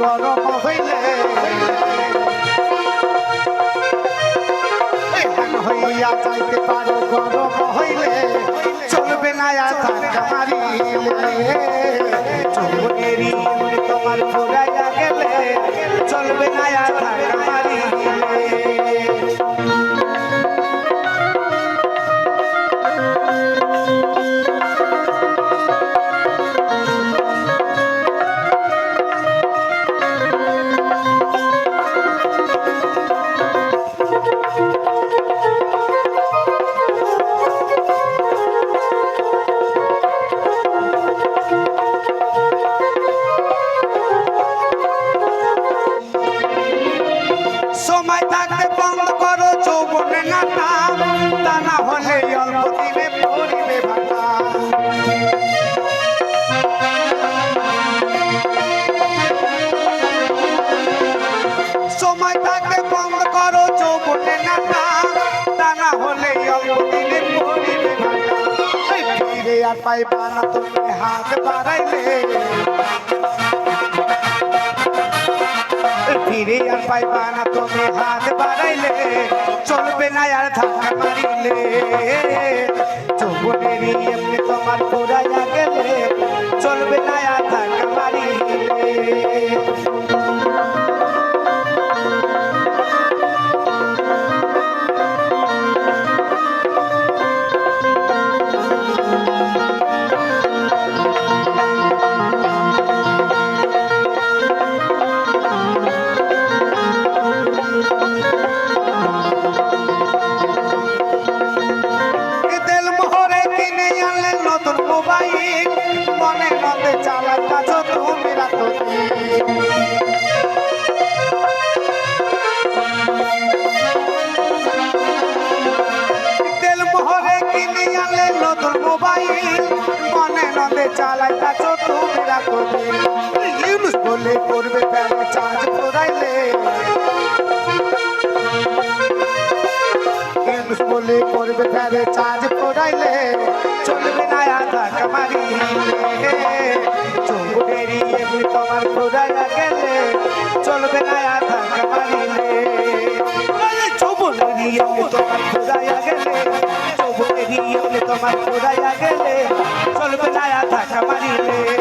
গরম হইলে। হইয়া যাইতে পারে গরম হইলে। চলবে না আর চলবে তোমার ঘোরাইয়া গেলে। চলবে না আর সময় থাকতে বন্ধ করো যৌবনে নাটা তা না হলে অল্প দিনে পড়িবে ভাটা সময় থাকতে বন্ধ করো যৌবনে নাটা তা না হলে অল্প পড়িবে ফিরে আর পাইবা না তুমি হাত বাড়াইলে। পাইবা না তুমি হাত বাড়াইলে, চলবে না আর ধাক্কা মারিলে। চৌবনেরই এমনি তোমার পুরাইয়া গেলে, চলবে না আর ধাক্কা মারিলে। মনে নন্দে চালাই কাছো তুমি রাতো তেল মোহরে ইউনুস বলে করবে প্যারে চার্জ করবে চাঁদ পুরাইলে চলবে না আধা কামারি। চৌবুনেরই এমনি তোমার ঘুরাইয়া গেলে চলবে না আধা কামারিলে চৌবুনেরই এমনি তোমার ঘুরাইয়া গেলে চৌবুনেরই এমনি তোমার ঘুরাইয়া গেলে চলবে না আধা কামারিলে